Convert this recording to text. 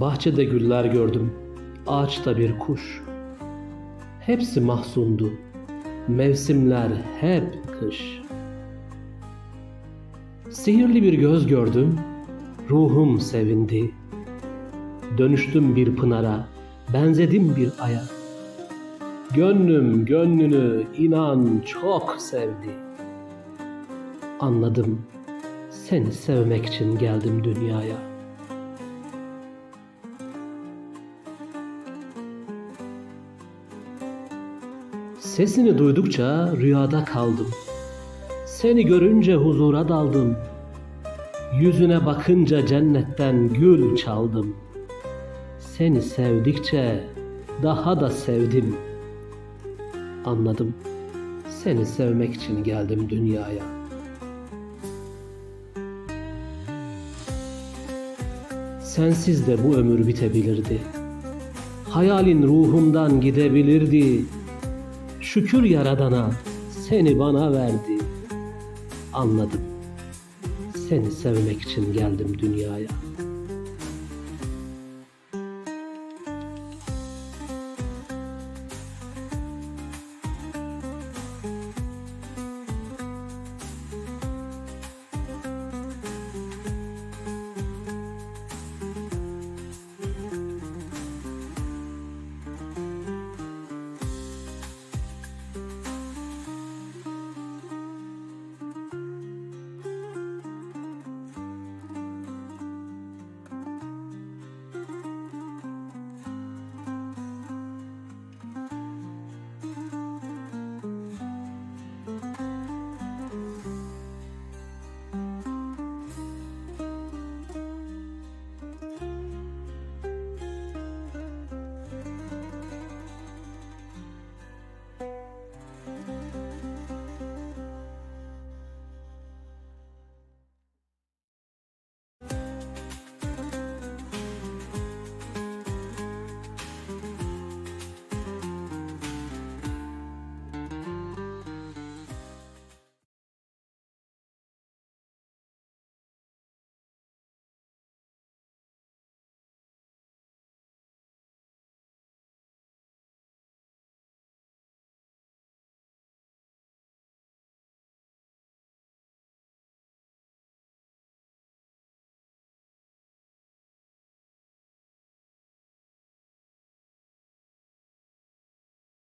Bahçede güller gördüm, ağaçta bir kuş. Hepsi mahzundu, mevsimler hep kış. Sihirli bir göz gördüm, ruhum sevindi. Dönüştüm bir pınara, benzedim bir aya. Gönlüm gönlünü inan çok sevdi. Anladım, seni sevmek için geldim dünyaya. Sesini duydukça rüyada kaldım. Seni görünce huzura daldım. Yüzüne bakınca cennetten gül çaldım. Seni sevdikçe daha da sevdim. Anladım. Seni sevmek için geldim dünyaya. Sensiz de bu ömür bitebilirdi. Hayalin ruhumdan gidebilirdi. Şükür yaradana seni bana verdi. Anladım. Seni sevmek için geldim dünyaya.